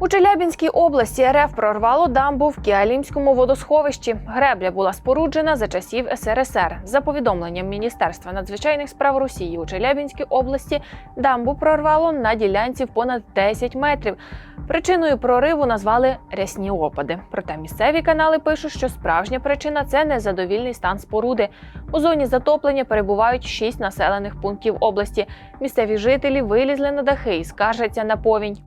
У Челябінській області РФ прорвало дамбу в Кіалімському водосховищі. Гребля була споруджена за часів СРСР. За повідомленням Міністерства надзвичайних справ Росії у Челябінській області дамбу прорвало на ділянці в понад 10 метрів. Причиною прориву назвали рясні опади. Проте місцеві канали пишуть, що справжня причина це незадовільний стан споруди. У зоні затоплення перебувають шість населених пунктів області. Місцеві жителі вилізли на дахи і скаржаться на повінь.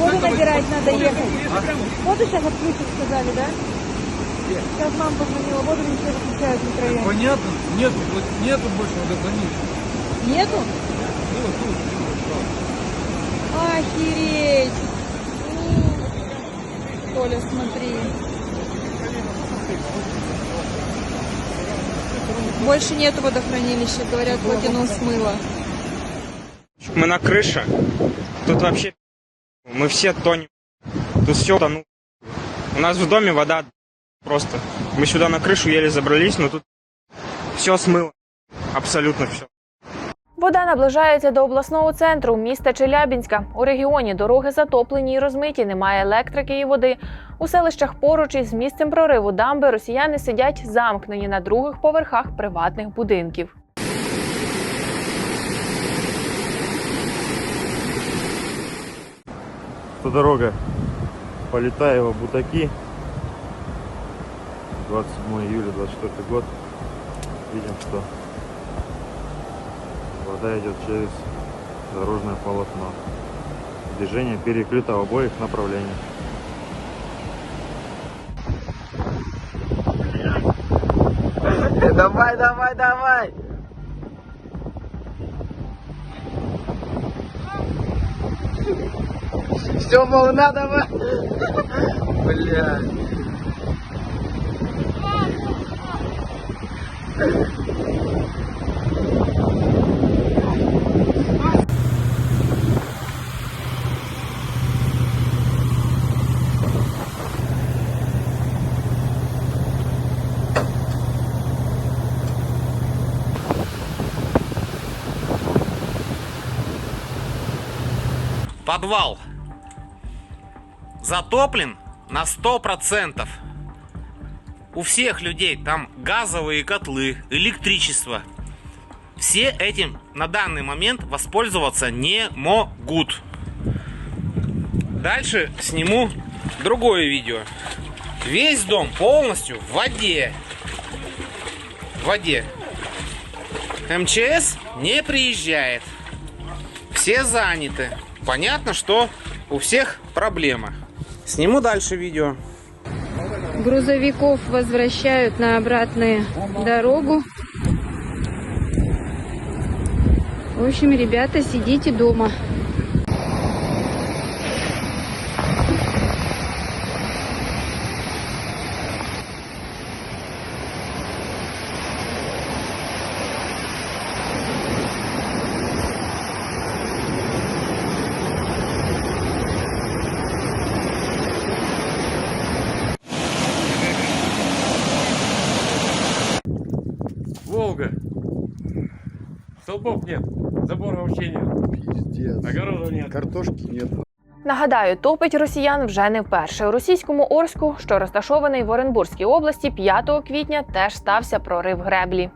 Воду набирать надо ехать. Воду сейчас отключат, сказали, да? Сейчас мама позвонила, воду не все выключают в микрорайоне. Понятно, нету, нету больше водохранилища. Нету? Ну, тут, Охереть! М, Толя, смотри. Больше нету водохранилища, говорят, водяно смыло. Мы на крыше. Тут вообще мы все тонем. Тут все тону. У нас в доме вода просто. Мы сюда на крышу еле забрались, но тут все смыло. Абсолютно все. Вода наближається до обласного центру міста Челябінська. У регіоні дороги затоплені і розмиті, немає електрики і води. У селищах поруч із місцем прориву дамби росіяни сидять замкнені на других поверхах приватних будинків. Эта дорога Полетаево-Бутаки. 27 июля 24 год. Видим, что вода идет через дорожное полотно. Движение перекрыто в обоих направлениях. Давай, давай, давай! Все, волна, давай! Бля. Подвал затоплен на 100%. У всех людей там газовые котлы, электричество. Все этим на данный момент воспользоваться не могут. Дальше сниму другое видео. Весь дом полностью в воде. В воде. МЧС не приезжает. Все заняты. Понятно, что у всех проблема. Сниму дальше видео. Грузовиков возвращают на обратную дорогу. В общем, ребята, сидите дома. Волга. Столбов нет, забора вообще нет, Пиздец. огорода нет. Картошки нет. Нагадаю, топить росіян вже не вперше. У російському Орську, що розташований в Оренбурзькій області, 5 квітня теж стався прорив греблі.